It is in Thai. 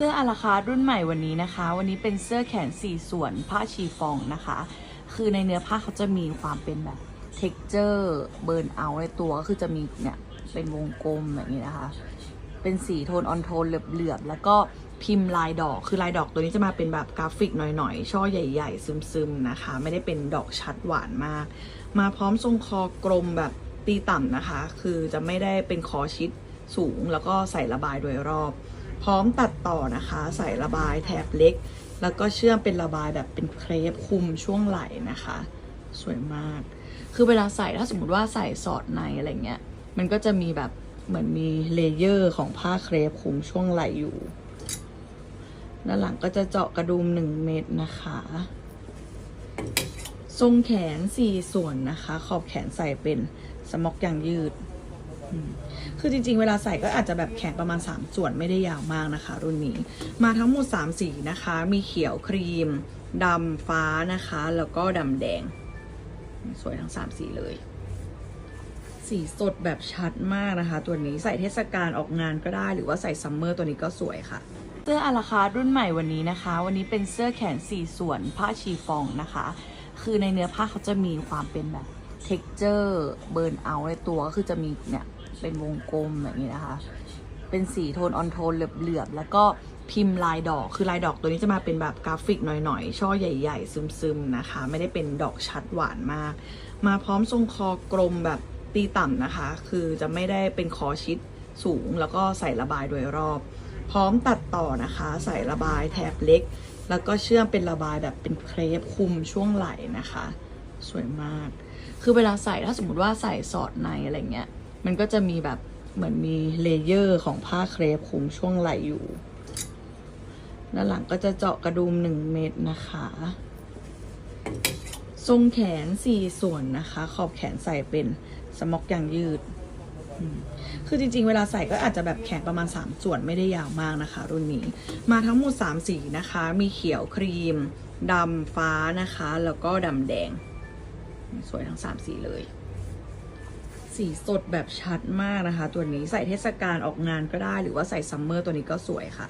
เสื้ออาราคารุ่นใหม่วันนี้นะคะ วันนี้เป็นเสื้อแขนสี่ส่วนผ้าชีฟองนะคะ คือในเนื้อผ้าเขาจะมีความเป็นแบบ t e x t อร์เบิร์นเอาในตัวก็คือจะมีเนี่ยเป็นวงกลมแบบนี้นะคะ เป็นสีโทนออนโทนเหลือบๆแล้วก็พิมพ์ลายดอกคือลายดอกตัวนี้จะมาเป็นแบบกราฟิกหน่อยๆ ช่อใหญ่ๆ ซึมๆนะคะ ไม่ได้เป็นดอกชัดหวานมาก มาพร้อมทรงคอกลมแบบตีต่ำนะคะ คือจะไม่ได้เป็นคอชิดสูงแล้วก็ใส่ระบายโดยรอบ พร้อมตัดต่อนะคะ ใส่ระบายแถบเล็ก แล้วก็เชื่อมเป็นระบายแบบเป็นเครปคุมช่วงไหล่นะคะ สวยมาก คือเวลาใส่ถ้าสมมติว่าใส่สอดในอะไรเงี้ย มันก็จะมีแบบเหมือนมีเลเยอร์ของผ้าเครปคุมช่วงไหล่อยู่ด้านหลังก็จะเจาะกระดุมหนึ่งเม็ดนะคะ ทรงแขนสี่ส่วนนะคะ ขอบแขนใส่เป็นสม็อกยางยืด คือจริงๆ เวลาใส่ก็อาจจะแบบแขนประมาณ 3 ส่วนไม่ได้ยาวมากนะคะ รุ่นนี้ มาทั้งหมด 3 สีนะคะ มีเขียวครีมดำฟ้านะคะ แล้วก็ดำแดง สวยทั้ง 3 สีเลย สีสดแบบชัดมากนะคะ ตัวนี้ใส่เทศกาลออกงานก็ได้หรือว่าใส่ซัมเมอร์ตัวนี้ก็สวยค่ะเสื้ออาราคารุ่นใหม่วันนี้นะคะ วันนี้เป็นเสื้อแขนสี่ส่วนผ้าชีฟองนะคะ คือในเนื้อผ้าเขาจะมีความเป็นแบบ t e x t อร์เบิร์นเอาในตัวก็คือจะมีเนี่ย เป็นวงกลมแบบนี้นะคะ เป็นสีโทนออนโทนเหลือบๆ แล้วก็พิมพ์ลายดอก คือลายดอกตัวนี้จะมาเป็นแบบกราฟิกหน่อยๆ ช่อใหญ่ๆ ซึมๆ นะคะ ไม่ได้เป็นดอกชัดหวานมาก มาพร้อมทรงคอกลมแบบตีต่ำนะคะ คือจะไม่ได้เป็นคอชิดสูง แล้วก็ใส่ระบายโดยรอบ พร้อมตัดต่อนะคะ ใส่ระบายแถบเล็ก แล้วก็เชื่อมเป็นระบายแบบเป็นเครปคุมช่วงไหล่นะคะ สวยมาก คือเวลาใส่ถ้าสมมติว่าใส่สอดในอะไรเงี้ย มันก็จะมีแบบเหมือนมีเลเยอร์ของผ้าเครปคุมช่วงไหล่อยู่ ด้านหลังก็จะเจาะกระดุมหนึ่งเม็ดนะคะ ทรงแขนสี่ส่วนนะคะ ขอบแขนใส่เป็นสม็อกย่างยืด คือจริงๆ เวลาใส่ก็อาจจะแบบแขนประมาณ 3 ส่วนไม่ได้ยาวมากนะคะ รุ่นนี้ มาทั้งหมด 3 สีนะคะ มีเขียวครีมดำฟ้านะคะ แล้วก็ดำแดง สวยทั้ง 3 สีเลย สีสดแบบชัดมากนะคะ ตัวนี้ใส่เทศกาลออกงานก็ได้ หรือว่าใส่ซัมเมอร์ตัวนี้ก็สวยค่ะ